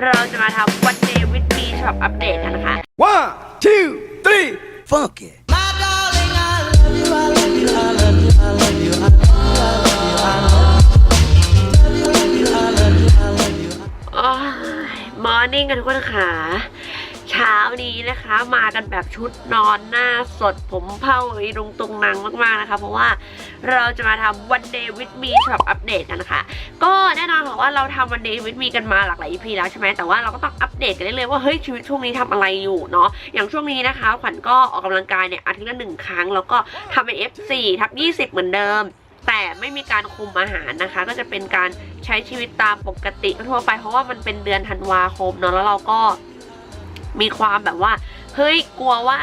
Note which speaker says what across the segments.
Speaker 1: เราจะมาทำวันเดย์วิดมีช็อปอัปเดตกันนะคะ
Speaker 2: One, two, three, funk it.
Speaker 3: My darling, I love you, I love you, I love you, I love you, I love you, I love you, I love you.
Speaker 1: โอ้ยมอร์นิ่งกันทุกคนค่ะเช้านี้นะคะ มากันแบบชุดนอนหน้าสดผมเผ้าอีรุงตุงนางมากๆนะคะ เพราะว่าเราจะมาทำวันเดย์วิดมีช็อปอัปเดตกันนะคะก็แน่นอนค่ะว่าเราทำวันเดย์วิดมีกันมาหลากหลาย EP แล้วใช่ไหมแต่ว่าเราก็ต้องอัปเดตกันได้เลยว่าเฮ้ยชีวิตช่วงนี้ทำอะไรอยู่เนาะอย่างช่วงนี้นะคะ ขวัญก็ออกกำลังกายเนี่ยอาทิตย์ละหนึ่งครั้ง แล้วก็ทำเป็น F4 ทับ20 เหมือนเดิมแต่ไม่มีการคุมอาหารนะคะ ก็จะเป็นการใช้ชีวิตตามปกติทั่วไป เพราะว่ามันเป็นเดือนธันวาคมเนาะแล้วเราก็ มีความแบบว่า เฮ้ยกลัวว่า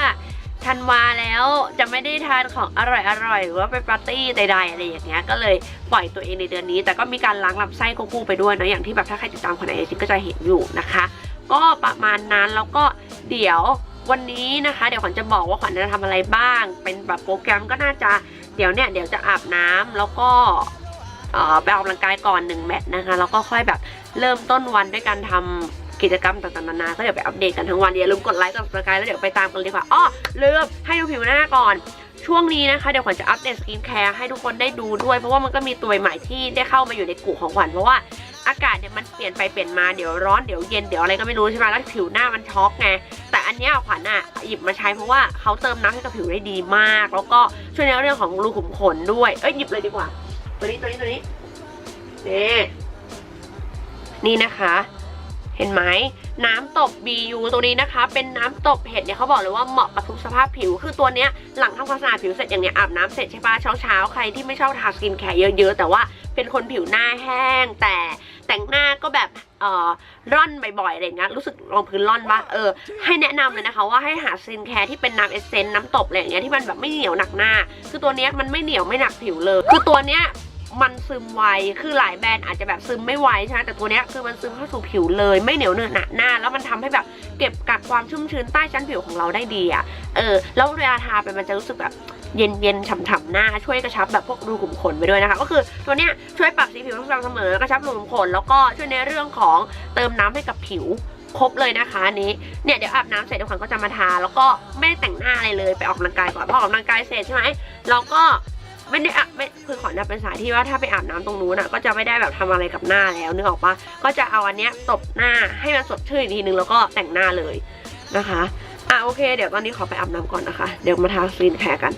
Speaker 1: ธันวาแล้วจะไม่ได้ทานของอร่อยๆหรือว่าไปปาร์ตี้ใดๆอะไรอย่างเงี้ยก็เลยปล่อยตัวเองในเดือนนี้ แต่ก็มีการล้างลำไส้ควบคู่ไปด้วยเนาะอย่างที่แบบถ้าใครติดตามคนไหนจริงก็จะเห็นอยู่นะคะ ก็ประมาณนั้นแล้วก็เดี๋ยววันนี้นะคะ เดี๋ยวขวัญจะบอกว่าขวัญจะทำอะไรบ้าง เป็นแบบโปรแกรมก็น่าจะเดี๋ยวเนี่ยเดี๋ยวจะอาบน้ำแล้วก็ไปออกกำลังกายก่อนหนึ่งแมตช์นะคะแล้วก็ค่อยแบบเริ่มต้นวันด้วยการทำ กิจกรรมต่างๆนานาก็เดี๋ยวไปอัปเดตกันทั้งวันอย่าลืมกดไลค์กด subscribe แล้วเดี๋ยวไปตามกันเลยดีกว่าอ้อลืมให้ดูผิวหน้าก่อน ช่วงนี้นะคะเดี๋ยวขวัญจะอัปเดตสกินแคร์ให้ทุกคนได้ดูด้วย เพราะว่ามันก็มีตัวใหม่ที่ได้เข้ามาอยู่ในกลุ่มของขวัญเพราะว่าอากาศเนี่ยมันเปลี่ยนไปเปลี่ยนมาเดี๋ยวร้อนเดี๋ยวเย็นเดี๋ยวอะไรก็ไม่รู้ใช่ไหมแล้วผิวหน้ามันช็อกไงแต่อันเนี้ยขวัญอะหยิบมาใช้เพราะว่าเขาเติมน้ำให้กับผิวได้ดีมาก แล้วก็ช่วยในเรื่องของรูขุมขนด้วยเอ้ยหยิบเลยดีกว่าตัวนี้ตัวนี้ตัวนี้นี่นี่นะคะ เห็นไหมน้ำตบ BU ตัวนี้นะคะ เป็นน้ำตบเห็ดเนี่ยเขาบอกเลยว่าเหมาะกับทุกสภาพผิว คือตัวเนี้ยหลังทำความสะอาดผิวเสร็จอย่างเนี้ยอาบน้ำเสร็จใช่ปะเช้าเช้าๆใครที่ไม่ชอบทาสกินแคร์เยอะๆ แต่ว่าเป็นคนผิวหน้าแห้ง แต่แต่งหน้าก็แบบเอ่อร่อนบ่อยๆอะไรเงี้ยรู้สึกรองพื้นร่อนปะเออให้แนะนำเลยนะคะว่าให้หาสกินแคร์ที่เป็นน้ำเอสเซนต์น้ำตบอะไรอย่างเงี้ยที่มันแบบไม่เหนียวหนักหน้า คือตัวเนี้ยมันไม่เหนียวไม่หนักผิวเลย คือตัวเนี้ย มันซึมไว คือหลายแบรนด์อาจจะแบบซึมไม่ไวใช่ไหมแต่ตัวเนี้ยคือมันซึมเข้าสู่ผิวเลย ไม่เหนียวเหนอะหนะหน้า แล้วมันทำให้แบบเก็บกักความชุ่มชื้นใต้ชั้นผิวของเราได้ดีอะ เออ แล้วเวลาทาไปมันจะรู้สึกแบบเย็นเย็นฉ่ำๆหน้าช่วยกระชับแบบพวกรูขุมขนไปด้วยนะคะ ก็คือตัวเนี้ยช่วยปรับสีผิวให้สม่ำเสมอกระชับรูขุมขน แล้วก็ช่วยในเรื่องของเติมน้ำให้กับผิวครบเลยนะคะนี้เนี่ยเดี๋ยวอาบน้ำเสร็จเดี๋ยวขวัญก็จะมาทา แล้วก็ไม่ได้แต่งหน้าอะไรเลยไปออกกำลังกายก่อนพอออกกำลังกายเสร็จใช่ไหมเราก็ ไม่ได้อะไม่คือขวัญจะเป็นสายที่ว่าถ้าไปอาบน้ำตรงนู้นอะก็จะไม่ได้แบบทำอะไรกับหน้าแล้วนึกออกปะก็จะเอาอันเนี้ยตบหน้าให้มันสดชื่นอีกทีนึงแล้วก็แต่งหน้าเลยนะคะอะโอเค เดี๋ยวตอนนี้ขอไปอาบน้ำก่อนนะคะ เดี๋ยวมาทาสกินแคร์กัน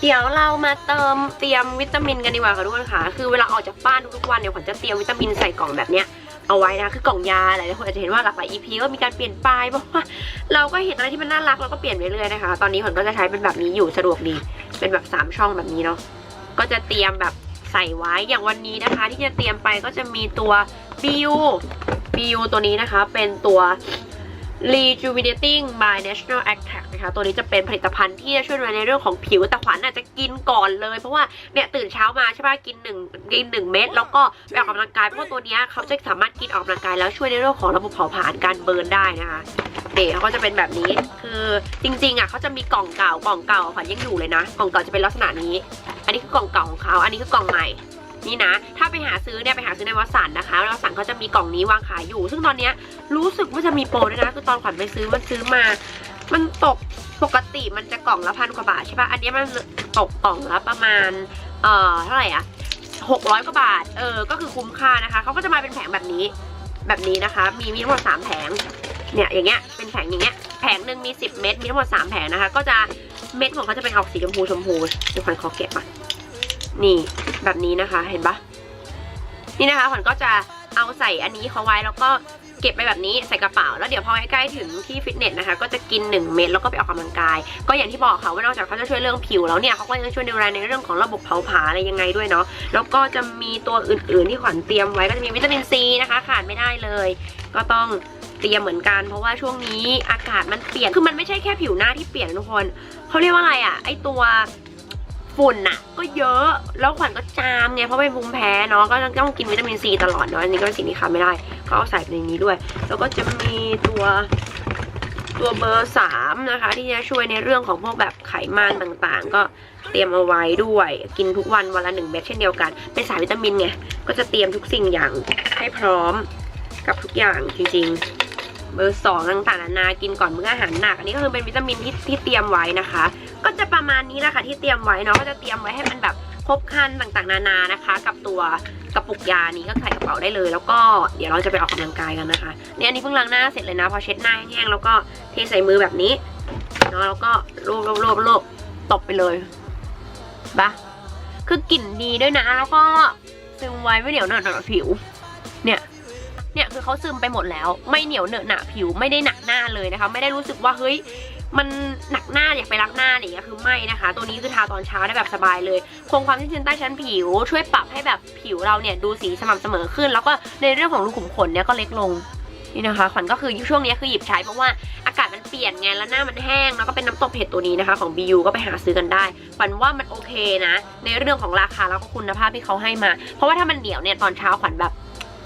Speaker 1: เดี๋ยวเรามาเติมเตรียมวิตามินกันดีกว่าค่ะทุกคนค่ะ คือเวลาออกจากบ้านทุกๆวันเนี่ยขวัญจะเตรียมวิตามินใส่กล่องแบบเนี้ยเอาไว้นะคือกล่องยาหลายคนอาจจะเห็นว่าหลากหลาย EP ก็มีการเปลี่ยนไปเพราะว่าเราก็เห็นอะไรที่มันน่ารักเราก็เปลี่ยนไปเรื่อยๆนะคะ ตอนนี้ขวัญก็จะใช้เป็นแบบนี้อยู่สะดวกดี เป็นแบบสามช่องแบบนี้เนาะก็จะเตรียมแบบใส่ไว้อย่างวันนี้นะคะ ที่จะเตรียมไปก็จะมีตัว BU BU ตัวนี้นะคะ เป็นตัว Rejuvenating by National Attack นะคะตัวนี้จะเป็นผลิตภัณฑ์ที่จะช่วยในเรื่องของผิว แต่ขวัญอาจจะกินก่อนเลย เพราะว่าเนี่ยตื่นเช้ามาใช่ป่ะกินหนึ่งกินหนึ่งเม็ดแล้วก็ไปออกกำลังกายเพราะว่าตัวนี้เขาจะสามารถกินออกกำลังกายแล้วช่วยในเรื่องของระบบเผาผลาญการเบิร์นได้นะคะเนี่ยเขาก็จะเป็นแบบนี้คือจริงๆอะเขาจะมีกล่องเก่ากล่องเก่าขวัญยังอยู่เลยนะ กล่องเก่าจะเป็นลักษณะนี้ อันนี้คือกล่องเก่าของเขาอันนี้คือกล่องใหม่ นี่นะ ถ้าไปหาซื้อเนี่ยไปหาซื้อในวัสันนะคะวัสันเขาจะมีกล่องนี้วางขายอยู่ ซึ่งตอนเนี้ยรู้สึกว่าจะมีโปรด้วยนะ คือตอนขวัญไปซื้อมันซื้อมา มันตกปกติมันจะกล่องละพันกว่าบาทใช่ปะอันนี้มันตกกล่องละประมาณ เอ่อ เท่าไหร่อะหกร้อยกว่าบาท เออ ก็คือคุ้มค่านะคะ เขาก็จะมาเป็นแผงแบบนี้ แบบนี้นะคะ มีมีทั้งหมดสามแผง เนี่ยอย่างเงี้ย เป็นแผงอย่างเงี้ย แผงหนึ่งมีสิบเม็ด มีทั้งหมดสามแผงนะคะ ก็จะเม็ดของเขาจะเป็นออกสีชมพูชมพูเดี๋ยวขวัญขอเก็บมานี่ นี่แบบนี้นะคะเห็นปะนี่นะคะขวัญก็จะเอาใส่อันนี้เขาไว้แล้วก็เก็บไปแบบนี้ใส่กระเป๋าแล้วเดี๋ยวพอใกล้ๆถึงที่ฟิตเนสนะคะ ก็จะกิน 1 เม็ดแล้วก็ไปออกกำลังกาย ก็อย่างที่บอกค่ะว่านอกจากเขาจะช่วยเรื่องผิวแล้วเนี่ยเขาก็ยังช่วยดูแลในเรื่องของระบบเผาผลาญอะไรยังไงด้วยเนาะแล้วก็จะมีตัวอื่นๆที่ขวัญเตรียมไว้ก็จะมีวิตามินซีนะคะขาดไม่ได้เลย ก็ต้องเตรียมเหมือนกัน เพราะว่าช่วงนี้อากาศมันเปลี่ยนคือมันไม่ใช่แค่ผิวหน้าที่เปลี่ยนทุกคนเขาเรียกว่าอะไรอะไอตัว ฝุ่นน่ะ ก็เยอะแล้วขวัญก็จามไงเพราะเป็นภูมิแพ้เนาะก็ต้องกินวิตามินซีตลอดเนาะอันนี้ก็เป็นสิ่งที่ขาดไม่ได้ก็เอาใส่ไปในนี้ด้วย แล้วก็จะมีตัวตัวเบอร์สามนะคะ ที่จะช่วยในเรื่องของพวกแบบไขมันต่างๆ ก็เตรียมเอาไว้ด้วย กินทุกวันวันละหนึ่งเม็ดเช่นเดียวกัน เป็นสายวิตามินไงก็จะเตรียมทุกสิ่งอย่างให้พร้อมกับทุกอย่างจริงๆ เบอร์สองต่างๆนานากินก่อนมื้ออาหารหนักอันนี้ก็คือเป็นวิตามินที่ที่เตรียมไว้นะคะ ก็จะประมาณนี้แหละค่ะที่เตรียมไว้เนาะก็จะเตรียมไว้ให้มันแบบครบครันต่างๆ นานานะคะ กับตัวกระปุกยานี้ก็ใส่กระเป๋าได้เลย แล้วก็เดี๋ยวเราจะไปออกกำลังกายกันนะคะเนี่ยอันนี้เพิ่งล้างหน้าเสร็จเลยนะพอเช็ดหน้าแห้งๆแล้วก็เทใส่มือแบบนี้เนาะแล้วก็โลบโลบโลบโลบตบไปเลยปะคือกลิ่นดีด้วยนะ แล้วก็ซึมไว้ไม่เหนียวเหนอะหนะผิว เนี่ยเนี่ยคือเขาซึมไปหมดแล้ว ไม่เหนียวเหนอะหนะผิวไม่ได้หนักหน้าเลยนะคะ ไม่ได้รู้สึกว่าเฮ้ย มันหนักหน้าอยากไปล้างหน้าอะไรอย่างเงี้ยคือไม่นะคะ ตัวนี้คือทาตอนเช้าได้แบบสบายเลย คงความชุ่มชื้นใต้ชั้นผิว ช่วยปรับให้แบบผิวเราเนี่ยดูสีสม่ำเสมอขึ้น แล้วก็ในเรื่องของรูขุมขนเนี่ยก็เล็กลงนี่นะคะขวัญก็คือช่วงนี้คือหยิบใช้เพราะว่าอากาศมันเปลี่ยนไงแล้วหน้ามันแห้งแล้วก็เป็นน้ำตบเห็ดตัวนี้นะคะ ของ BU ก็ไปหาซื้อกันได้ขวัญว่ามันโอเคนะ ในเรื่องของราคาแล้วก็คุณภาพที่เขาให้มา เพราะว่าถ้ามันเหนียวเนี่ยตอนเช้าขวัญแบบ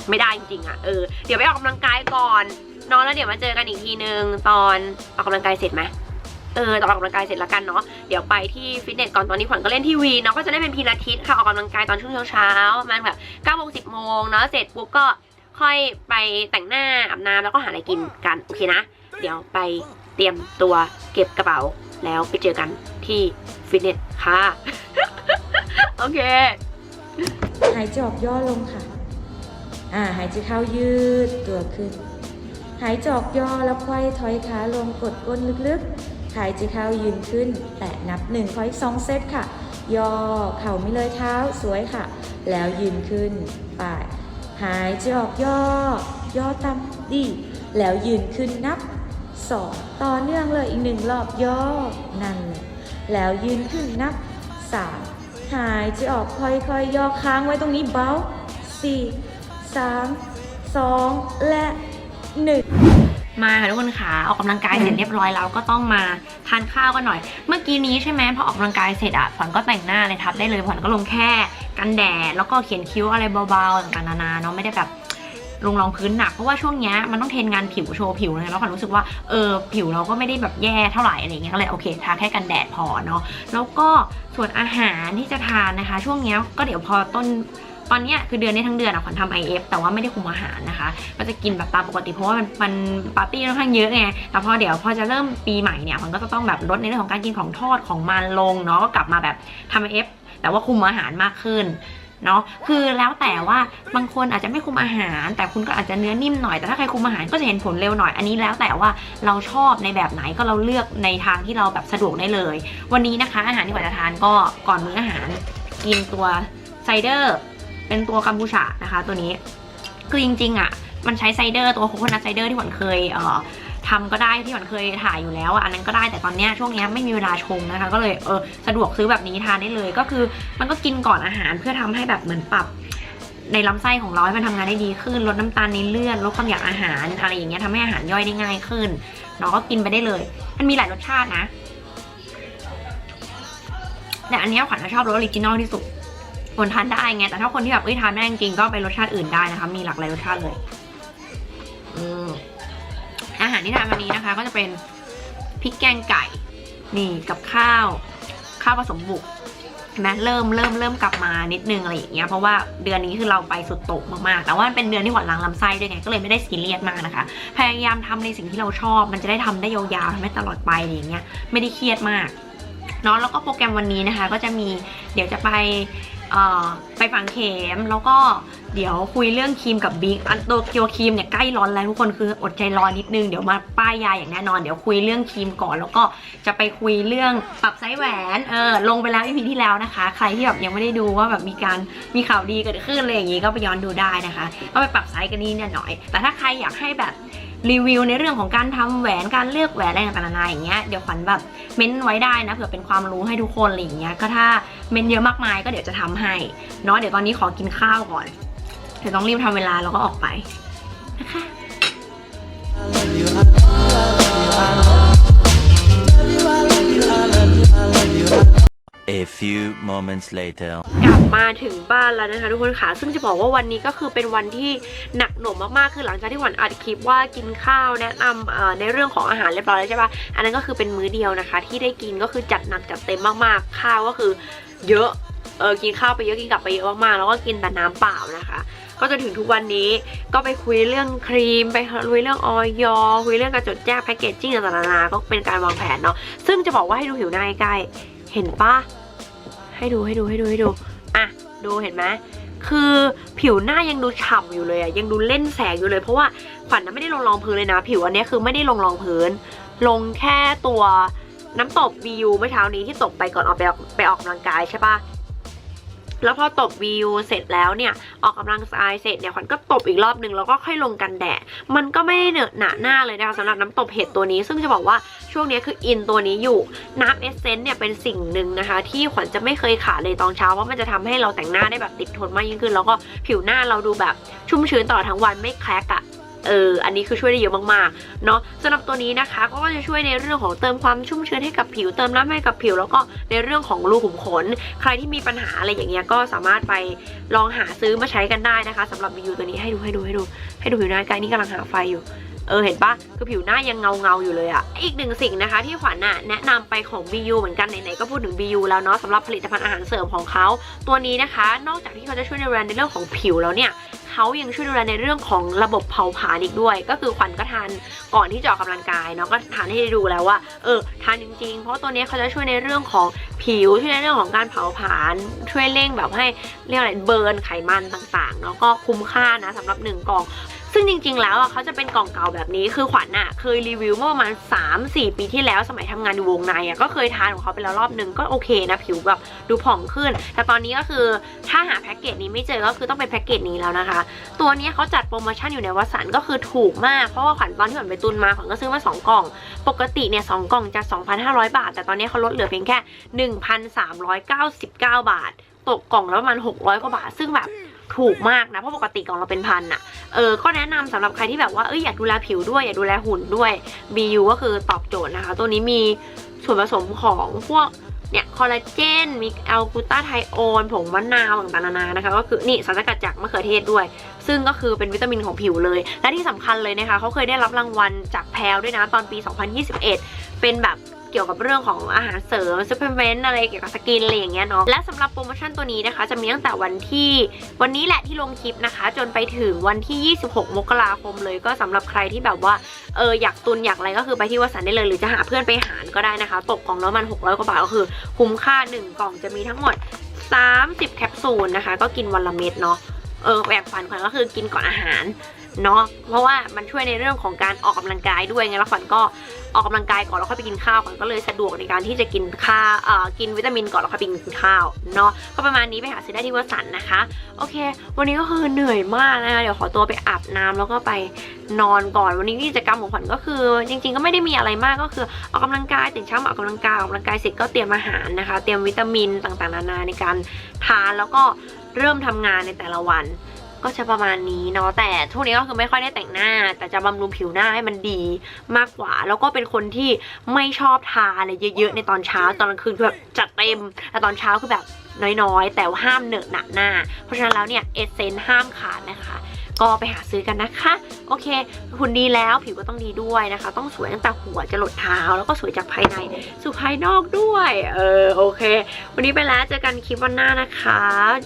Speaker 1: ไม่ได้จริงๆอะ่ะเออเดี๋ยวไปออกกำลังกายก่อน นอนแล้วเดี๋ยวมาเจอกันอีกทีนึงตอนออกกำลังกายเสร็จไหมเออตอนออกกำลังกายเสร็จแล้วกันเนาะเดี๋ยวไปที่ฟิตเนสก่อนตอนนี้ขวัญก็เล่นที่วีเนาะก็จะได้เป็นพีลาทิสค่ะออกกำลังกายตอนช่วงเช้าๆประมาณแบบ9โมง10โมงเนาะเสร็จปุ๊บก็ค่อยไปแต่งหน้าอาบน้ำแล้วก็หาอะไรกินกันโอเคนะ เดี๋ยวไปเตรียมตัวเก็บกระเป๋าแล้วไปเจอกันที่ฟิตเนสค่ะ โอเค
Speaker 4: หายใจออกย่อลงค่ะ อ่า หายใจเข้ายืดตัวขึ้น หายจอกย่อแล้วค่อยถอยขาลงกดก้นลึกๆ หายใจเข้ายืนขึ้น แตะนับหนึ่งขออีกสองเซตค่ะ ย่อเข่าไม่เลยเท้าสวยค่ะ แล้วยืนขึ้นไปหายใจออกย่อ ย่อต่ำดี แล้วยืนขึ้นนับสองต่อเนื่องเลยอีกหนึ่งรอบย่อนั่นแล้วยืนขึ้นนับสามหายใจออกค่อยๆย่อค้างไว้ตรงนี้เบาสี่สามสองและ หนึ่ง
Speaker 1: มาค่ะทุกคนขาออกกำลังกายเสร็จเรียบร้อยแล้วก็ต้องมาทานข้าวกันหน่อย เมื่อกี้นี้ใช่ไหมพอออกกำลังกายเสร็จอะขวัญก็แต่งหน้าเลยทับได้เลยขวัญก็ลงแค่กันแดดแล้วก็เขียนคิ้วอะไรเบาๆต่างๆนานาเนาะไม่ได้แบบลงรองพื้นหนักเพราะว่าช่วงเนี้ยมันต้องเทรนงานผิวโชว์ผิวนะแล้วขวัญรู้สึกว่าเออผิวเราก็ไม่ได้แบบแย่เท่าไหร่อะไรเงี้ยก็เลยโอเคทาแค่กันแดดพอเนาะแล้วก็ส่วนอาหารที่จะทานนะคะ ช่วงเนี้ยก็เดี๋ยวพอต้น ตอนเนี้ยคือเดือนนี้ทั้งเดือนอะขวัญทำ IF แต่ว่าไม่ได้คุมอาหารนะคะ ก็จะกินแบบตามปกติเพราะว่ามันมันปาร์ตี้ค่อนข้างเยอะไงแต่พอเดี๋ยวพอจะเริ่มปีใหม่เนี่ยขวัญก็จะต้องแบบลดในเรื่องของการกินของทอดของมันลงเนาะก็กลับมาแบบทำ IF แต่ว่าคุมอาหารมากขึ้นเนาะคือแล้วแต่ว่าบางคนอาจจะไม่คุมอาหาร แต่คุณก็อาจจะเนื้อนิ่มหน่อยแต่ถ้าใครคุมอาหารก็จะเห็นผลเร็วหน่อยอันนี้แล้วแต่ว่าเราชอบในแบบไหนก็เราเลือกในทางที่เราแบบสะดวกได้เลย วันนี้นะคะ อาหารที่ขวัญจะทานก็ก่อนมื้ออาหารกินตัวไซเดอร์ เป็นตัวกัมพูชานะคะ ตัวนี้คือจริงๆอะมันใช้ไซเดอร์ตัวโคโคนัทไซเดอร์ที่หวันเคยเอ่อทำก็ได้ที่หวันเคยถ่ายอยู่แล้วอันนั้นก็ได้แต่ตอนเนี้ยช่วงเนี้ยไม่มีเวลาชงนะคะ ก็เลยเออสะดวกซื้อแบบนี้ทานได้เลย ก็คือมันก็กินก่อนอาหารเพื่อทำให้แบบเหมือนปรับในลำไส้ของเราให้มันทำงานได้ดีขึ้น ลดน้ำตาลในเลือดลดความอยากอาหารอะไรอย่างเงี้ยทำให้อาหารย่อยได้ง่ายขึ้นเนาะก็กินไปได้เลย มันมีหลายรสชาตินะแต่อันเนี้ยขวัญจะชอบรสออริจินอลที่สุด คนทานได้ไง แต่ถ้าคนที่แบบเอ้ยทานไม่ได้จริงก็ไปรสชาติอื่นได้นะคะ มีหลากหลายรสชาติเลยอืมอาหารที่ทานวันนี้นะคะ ก็จะเป็นพริกแกงไก่ นี่กับข้าว ข้าวผสมบุกเห็นไหมเริ่มเริ่มเริ่มกลับมานิดนึงอะไรอย่างเงี้ยเพราะว่าเดือนนี้คือเราไปสุดโต่งมากๆ แต่ว่ามันเป็นเดือนที่หวัดล้างลำไส้ด้วยไงก็เลยไม่ได้ซีเรียสมากนะคะ พยายามทำในสิ่งที่เราชอบ มันจะได้ทำได้ยาวๆทำให้ตลอดไปอะไรอย่างเงี้ยไม่ได้เครียดมากเนาะแล้วก็โปรแกรมวันนี้นะคะ ก็จะมีเดี๋ยวจะไป ไปฝังเข็มแล้วก็เดี๋ยวคุยเรื่องครีมกับบิ๊กอันตัวเกียวครีมเนี่ยใกล้ร้อนแล้วทุกคนคืออดใจรอนิดนึงเดี๋ยวมาป้ายยาอย่างแน่นอนเดี๋ยวคุยเรื่องครีมก่อน แล้วก็จะไปคุยเรื่องปรับไซส์แหวนเออลงไปแล้วอีพีที่แล้วนะคะ ใครที่แบบยังไม่ได้ดูว่าแบบมีการมีข่าวดีเกิดขึ้นอะไรอย่างงี้ก็ไปย้อนดูได้นะคะ ก็ไปปรับไซส์กันนี่เนี่ยหน่อย แต่ถ้าใครอยากให้แบบ รีวิวในเรื่องของการทำแหวนการเลือกแหวนอะไรต่างๆนานาอย่างเงี้ยเดี๋ยวขวัญแบบเม้นไว้ได้นะเผื่อเป็นความรู้ให้ทุกคนอะไรอย่างเงี้ยก็ถ้าเม้นเยอะมากมายก็เดี๋ยวจะทำให้เนาะเดี๋ยวตอนนี้ขอกินข้าวก่อนเดี๋ยวต้องรีบทำเวลาแล้วก็ออกไปนะคะ
Speaker 5: A few moments later.
Speaker 1: กลับมาถึงบ้านแล้วนะคะทุกคนค่ะ ซึ่งจะบอกว่าวันนี้ก็คือเป็นวันที่หนักหน่วงมากๆ คือหลังจากที่หวันอัดคลิปว่ากินข้าวแนะนำในเรื่องของอาหารเรียบร้อยแล้วใช่ปะอันนั้นก็คือเป็นมื้อเดียวนะคะ ที่ได้กินก็คือจัดหนักจัดเต็มมากๆ ข้าวก็คือเยอะเออกินข้าวไปเยอะกินกลับไปเยอะมากๆ แล้วก็กินแต่น้ำเปล่านะคะ ก็จนถึงทุกวันนี้ก็ไปคุยเรื่องครีม ไปคุยเรื่องออยคุยเรื่องการจดแจ้งแพคเกจจิ้งต่างๆนานาก็เป็นการวางแผนเนาะซึ่งจะบอกว่าให้ดูผิวหน้าใกล้เห็นปะ ให้ดูให้ดูให้ดูให้ดู อะ ดูเห็นไหมคือผิวหน้ายังดูฉ่ำอยู่เลยอะยังดูเล่นแสงอยู่เลย เพราะว่าขวัญน่ะไม่ได้ลงรองพื้นเลยนะ ผิวอันนี้คือไม่ได้ลงรองพื้น ลงแค่ตัวน้ำตบ BU เมื่อเช้านี้ที่ตกไปก่อนออกไปออกไปออกกำลังกายใช่ปะ แล้วพอตบ VU เสร็จแล้วเนี่ย ออกกำลังกายเสร็จเนี่ยขวัญก็ตบอีกรอบหนึ่งแล้วก็ค่อยลงกันแดด มันก็ไม่ได้เหนอะหนาหน้าเลยนะคะสำหรับน้ำตบเห็ดตัวนี้ ซึ่งจะบอกว่าช่วงนี้คืออินตัวนี้อยู่ น้ำเอสเซนต์เนี่ยเป็นสิ่งหนึ่งนะคะ ที่ขวัญจะไม่เคยขาดเลยตอนเช้าเพราะมันจะทำให้เราแต่งหน้าได้แบบติดทนมากยิ่งขึ้น แล้วก็ผิวหน้าเราดูแบบชุ่มชื้นตลอดทั้งวันไม่แคลกอะ เอออันนี้คือช่วยได้เยอะมากๆเนาะสำหรับตัวนี้นะคะ ก็จะช่วยในเรื่องของเติมความชุ่มชื้นให้กับผิวเติมน้ำให้กับผิว แล้วก็ในเรื่องของรูขุมขน ใครที่มีปัญหาอะไรอย่างเงี้ยก็สามารถไปลองหาซื้อมาใช้กันได้นะคะสำหรับวิวตัวนี้ให้ดูให้ดูให้ดูให้ดูผิวหน้ากล้นี่กำลังหาไฟอยู่เออเห็นปะคือผิวหน้ายังเงาเงาอยู่เลยอะอีกหนึ่งสิ่งนะคะที่ขวัญน่ะแนะนำไปของ BU เหมือนกันไหนๆก็พูดถึง BU แล้วเนาะสำหรับผลิตภัณฑ์อาหารเสริมของเขา ตัวนี้นะคะ นอกจากที่เขาจะช่วยดูแลในเรื่องของผิวแล้วเนี่ย เขายังช่วยดูแลในเรื่องของระบบเผาผลาญอีกด้วย ก็คือขวัญก็ทานก่อนที่จะออกกำลังกายเนาะก็ทานให้ได้ดูแล้วว่าเออทานจริงๆ เพราะตัวนี้เขาจะช่วยในเรื่องของผิวช่วยในเรื่องของการเผาผลาญช่วยเร่งแบบให้เรียกอะไรเบิร์นไขมันต่างๆเนาะก็คุ้มค่านะสำหรับหนึ่งกล่อง ซึ่งจริง ๆ แล้วอะเขาจะเป็นกล่องเก่าแบบนี้คือขวัญอะเคยรีวิวเมื่อประมาณ 3-4 ปีที่แล้วสมัยทำงานอยู่วงในอะก็เคยทานของเขาไปแล้วรอบหนึ่งก็โอเคนะผิวแบบดูผ่องขึ้น แต่ตอนนี้ก็คือถ้าหาแพ็กเกจนี้ไม่เจอก็คือต้องเป็นแพ็กเกจนี้แล้วนะคะ ตัวนี้เขาจัดโปรโมชั่นอยู่ในวัสันก็คือถูกมากเพราะว่าขวัญตอนที่ขวัญไปตุนมาขวัญก็ซื้อมา 2 กล่อง ปกติเนี่ยสกล่องจะ 2,500 บาท แต่ตอนนี้เขาลดเหลือเพียงแค่ 1,399 บาท ตกกล่องแล้วประมาณ 600 กว่าบาท ซึ่งแบบ ถูกมากนะ เพราะปกติกล่องเราเป็นพันอะเออ ก็แนะนำสำหรับใครที่แบบว่าเอ้ยอยากดูแลผิวด้วยอยากดูแลหุ่นด้วย BU ก็คือตอบโจทย์นะคะ ตัวนี้มีส่วนผสมของพวกเนี่ยคอลลาเจน มีแอลกูตาไทโอนผงมะนาวต่างๆนานานะคะ ก็คือนี่สารสกัดจากมะเขือเทศด้วย ซึ่งก็คือเป็นวิตามินของผิวเลย และที่สำคัญเลยนะคะเขาเคยได้รับรางวัลจากแพลด้วยนะตอนปี 2021 เป็นแบบ เกี่ยวกับเรื่องของอาหารเสริมซัพพลีเมนต์อะไรเกี่ยวกับสกินอะไรอย่างเงี้ยเนาะและสำหรับโปรโมชั่นตัวนี้นะคะ จะมีตั้งแต่วันที่วันนี้แหละที่ลงคลิปนะคะ จนไปถึงวันที่ 26 มกราคมเลยก็สำหรับใครที่แบบว่าเอออยากตุนอยากอะไรก็คือไปที่วสันได้เลยหรือจะหาเพื่อนไปหารก็ได้นะคะ ตกกล่องแล้วมัน 600 กว่าบาทก็คือคุ้มค่า 1 กล่องจะมีทั้งหมด 30 แคปซูลนะคะ ก็กินวันละเม็ดเนาะเออแบ่งปันขวัญก็คือกินก่อนอาหาร เนาะเพราะว่ามันช่วยในเรื่องของการออกกำลังกายด้วยไงแล้วขวัญก็ออกกำลังกายก่อนแล้วค่อยไปกินข้าวขวัญก็เลยสะดวกในการที่จะกินข้าวเอ่อกินวิตามินก่อนแล้วค่อยไปกินข้าวเนาะก็ประมาณนี้ไปหาซื้อได้ที่วัสันนะคะ โอเค วันนี้ก็คือเหนื่อยมากนะคะเดี๋ยวขอตัวไปอาบน้ำแล้วก็ไปนอนก่อนวันนี้กิจกรรมของขวัญก็คือ จริง ๆ ก็ไม่ได้มีอะไรมากก็คือออกกำลังกายตื่นเช้ามาออกกำลังกายออกกำลังกายเสร็จก็เตรียมอาหารนะคะ เตรียมวิตามินต่างๆ นานาในการทานแล้วก็เริ่มทำงานในแต่ละวัน ก็จะประมาณนี้เนาะแต่ช่วงนี้ก็คือไม่ค่อยได้แต่งหน้า แต่จะบำรุงผิวหน้าให้มันดีมากกว่า แล้วก็เป็นคนที่ไม่ชอบทาอะไรเยอะๆในตอนเช้าตอนกลางคืนคือแบบจัดเต็มแต่ตอนเช้าคือแบบน้อยๆ แต่ว่าห้ามเหนอะหนักหน้า เพราะฉะนั้นแล้วเนี่ยเอเซนห้ามขาดนะคะ ก็ไปหาซื้อกันนะคะ โอเคหุ่นดีแล้วผิวก็ต้องดีด้วยนะคะ ต้องสวยตั้งแต่หัวจะหลดเท้า แล้วก็สวยจากภายในสู่ภายนอกด้วย เออโอเค วันนี้ไปแล้วเจอกันคลิปวันหน้านะคะ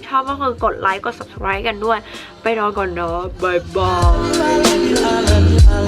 Speaker 1: ชอบก็คือกดไลค์กด subscribe กันด้วย ไปนอนก่อนเนาะบายบาย